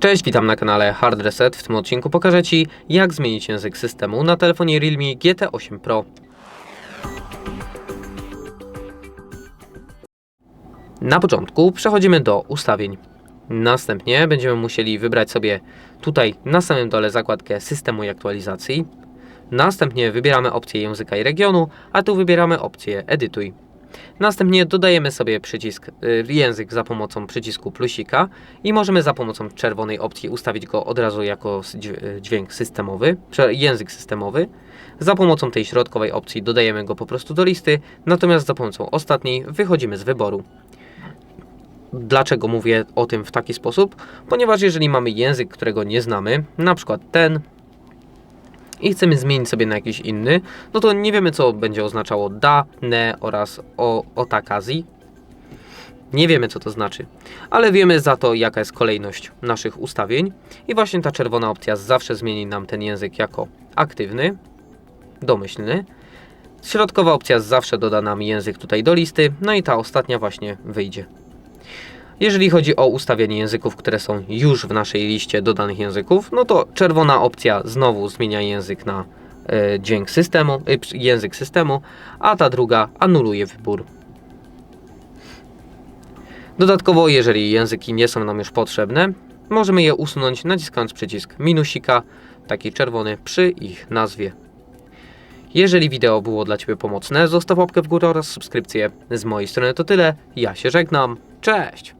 Cześć, witam na kanale Hard Reset. W tym odcinku pokażę Ci, jak zmienić język systemu na telefonie Realme GT8 Pro. Na początku przechodzimy do ustawień. Następnie będziemy musieli wybrać sobie tutaj na samym dole zakładkę systemu i aktualizacji. Następnie wybieramy opcję języka i regionu, a tu wybieramy opcję edytuj. Następnie dodajemy sobie przycisk y, język za pomocą przycisku plusika i możemy za pomocą czerwonej opcji ustawić go od razu jako y, dźwięk systemowy, język systemowy. Za pomocą tej środkowej opcji dodajemy go po prostu do listy, natomiast za pomocą ostatniej wychodzimy z wyboru. Dlaczego mówię o tym w taki sposób? Ponieważ jeżeli mamy język, którego nie znamy, na przykład ten, i chcemy zmienić sobie na jakiś inny, no to nie wiemy, co będzie oznaczało da, ne oraz o, otakazi. Nie wiemy, co to znaczy, ale wiemy za to, jaka jest kolejność naszych ustawień. I właśnie ta czerwona opcja zawsze zmieni nam ten język jako aktywny, domyślny. Środkowa opcja zawsze doda nam język tutaj do listy, no i ta ostatnia właśnie wyjdzie. Jeżeli chodzi o ustawienie języków, które są już w naszej liście dodanych języków, no to czerwona opcja znowu zmienia język na e, dźwięk systemu, przy- język systemu, a ta druga anuluje wybór. Dodatkowo, jeżeli języki nie są nam już potrzebne, możemy je usunąć naciskając przycisk minusika, taki czerwony, przy ich nazwie. Jeżeli wideo było dla Ciebie pomocne, zostaw łapkę w górę oraz subskrypcję. Z mojej strony to tyle, ja się żegnam, cześć!